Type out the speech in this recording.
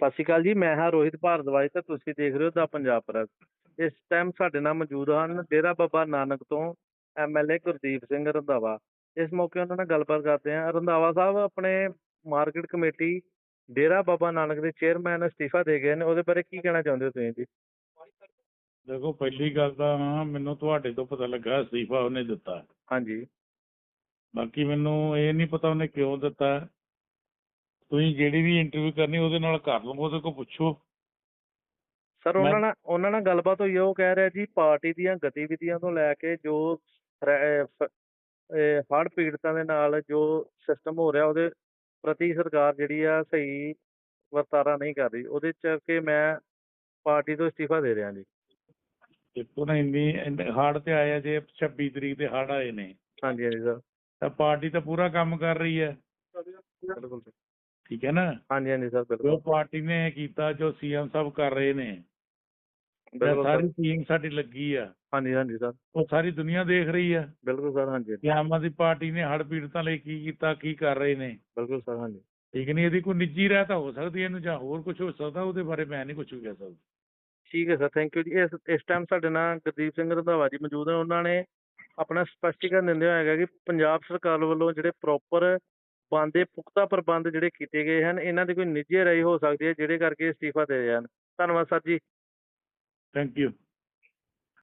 ਸਤਿ ਸ਼੍ਰੀ ਅਕਾਲ ਜੀ ਮੈਂ ਹਾਂ ਰੋਹਿਤ ਭਾਰਦਵਾਜ ਤੇ ਤੁਸੀਂ ਦੇਖ ਰਹੇ ਹੋ ਦਾ ਪੰਜਾਬ ਪ੍ਰੈਸ। ਇਸ ਟਾਈਮ ਸਾਡੇ ਨਾਲ ਮੌਜੂਦ ਹਨ ਡੇਰਾ ਬਾਬਾ ਨਾਨਕ ਤੋਂ ਐਮਐਲਏ ਗੁਰਦੀਪ ਸਿੰਘ ਰੰਧਾਵਾ। ਇਸ ਮੌਕੇ ਉਹਨਾਂ ਨਾਲ ਗੱਲਬਾਤ ਕਰਦੇ ਹਾਂ। ਰੰਧਾਵਾ ਸਾਹਿਬ ਆਪਣੇ ਮਾਰਕੀਟ ਕਮੇਟੀ ਡੇਰਾ ਬਾਬਾ ਨਾਨਕ ਦੇ ਚੇਅਰਮੈਨ ਅਸਤੀਫਾ ਦੇ ਗਏ ਨੇ। ਉਹਦੇ ਬਾਰੇ ਕੀ ਕਹਿਣਾ ਚਾਹੁੰਦੇ ਹੋ ਤੁਸੀਂ ਜੀ? ਦੇਖੋ ਪਹਿਲੀ ਗੱਲ ਤਾਂ ਮੈਨੂੰ ਤੁਹਾਡੇ ਤੋਂ ਪਤਾ ਲੱਗਾ ਅਸਤੀਫਾ ਉਹਨੇ ਦਿੱਤਾ। ਹਾਂਜੀ। ਬਾਕੀ ਮੈਨੂੰ ਇਹ ਨਹੀਂ ਪਤਾ ਉਹਨੇ ਕਿਉਂ ਦਿੱਤਾ। ਤੁਸੀਂ ਜਿਹੜੀ ਵੀ ਇੰਟਰਵਿਊ ਕਰਨੀ ਉਹਦੇ ਨਾਲ ਕਰ ਲਓ ਉਹਦੇ ਕੋਲ ਪੁੱਛੋ। ਸਰ ਉਹਨਾਂ ਨਾਲ ਉਹਨਾਂ ਨਾਲ ਗੱਲਬਾਤ ਹੋਈ ਉਹ ਕਹਿ ਰਿਹਾ ਜੀ ਪਾਰਟੀ ਦੀਆਂ ਗਤੀਵਿਧੀਆਂ ਤੋਂ ਲੈ ਕੇ ਜੋ ਹੜ੍ਹ ਪੀੜਤਾਂ ਦੇ ਨਾਲ ਜੋ ਸਿਸਟਮ ਹੋ ਰਿਹਾ ਉਹਦੇ ਪ੍ਰਤੀ ਸਰਕਾਰ ਜਿਹੜੀ ਆ ਸਹੀ ਵਰਤਾਰਾ ਨਹੀਂ ਕਰ ਰਹੀ। ਉਹਦੇ ਚ ਕਿ ਮੈਂ ਪਾਰਟੀ ਤੋਂ ਅਸਤੀਫਾ ਦੇ ਰਿਹਾ ਜੀ। ਦੇਖੋ ਨਾ ਇੰਨੀ ਹੜ ਤੇ ਆਏ ਆ ਜੇ 26 ਤਰੀਕ ਤੇ ਹੜ ਆਏ ਨੇ। ਹਾਂਜੀ ਹਾਂਜੀ ਸਰ ਤਾਂ ਪਾਰਟੀ ਤਾਂ ਪੂਰਾ ਕੰਮ ਕਰ ਰਹੀ ਹੈ। ਬਿਲਕੁਲ sir। ਠੀਕ ਹੈ ਨਾ? ਹਾਂਜੀ ਹਾਂਜੀ ਸਰ ਜੋ ਬਿਲਕੁਲ ਪਾਰਟੀ ਨੇ ਕੀਤਾ ਜੋ ਸੀਐਮ ਸਾਹਿਬ ਕਰ ਰਹੇ ਨੇ ਜਾਂ ਬਿਲਕੁਲ ਸਾਰੀ। ਟੀਮ ਸਾਡੀ ਲੱਗੀ ਆ ਹਾਂਜੀ ਹਾਂਜੀ ਸਰ। ਉਹ ਸਾਰੀ ਦੁਨੀਆ ਦੇਖ ਰਹੀ ਆ। ਬਿਲਕੁਲ ਸਰ ਹਾਂਜੀ। ਕਿ ਆਮ ਆਦਮੀ ਪਾਰਟੀ ਨੇ ਹੜ ਪੀੜਤਾਂ ਲਈ ਕੀ ਕੀਤਾ ਕੀ ਕਰ ਰਹੇ ਨੇ। ਬਿਲਕੁਲ ਸਰ ਹਾਂਜੀ। ਠੀਕ ਨਹੀਂ ਇਹਦੀ ਕੋਈ ਨਿੱਜੀ ਰਹਿ ਤਾਂ ਹੋ ਸਕਦੀ ਹੈ ਇਹਨੂੰ ਜਾਂ ਹੋਰ ਕੁਝ ਹੋ ਸਕਦਾ ਉਹਦੇ ਬਾਰੇ ਮੈਂ ਨਹੀਂ ਕੁਝ ਵੀ ਕਹਿ ਸਕਦਾ। ਠੀਕ ਹੈ ਸਰ ਥੈਂਕ ਯੂ ਜੀ। ਇਸ ਇਸ ਟਾਈਮ ਸਾਡੇ ਨਾਲ ਗੁਰਦੀਪ ਸਿੰਘ ਰੰਧਾਵਾ ਜੀ ਮੌਜੂਦ ਹਨ ਉਹਨਾਂ ਨੇ ਆਪਣਾ ਸਪਸ਼ਟੀਕਰਨ ਦਿੰਦੇ ਹੋਏ ਹੈਗਾ ਕਿ ਪੰਜਾਬ ਸਰਕਾਰ ਵੱਲੋਂ ਜਿਹੜੇ ਪ੍ਰੋਪਰ ਬੰਦੇ ਪੁਖਤਾ ਪ੍ਰਬੰਧ ਜਿਹੜੇ ਕੀਤੇ ਗਏ ਹਨ, ਇਹਨਾਂ ਦੀ ਕੋਈ ਨਿੱਜੀ ਰਾਈ ਹੋ ਸਕਦੀ ਹੈ, ਜਿਹੜੇ ਕਰਕੇ ਅਸਤੀਫਾ ਦੇ ਜਾਣ ਧੰਨਵਾਦ ਸਰ ਜੀ। Thank you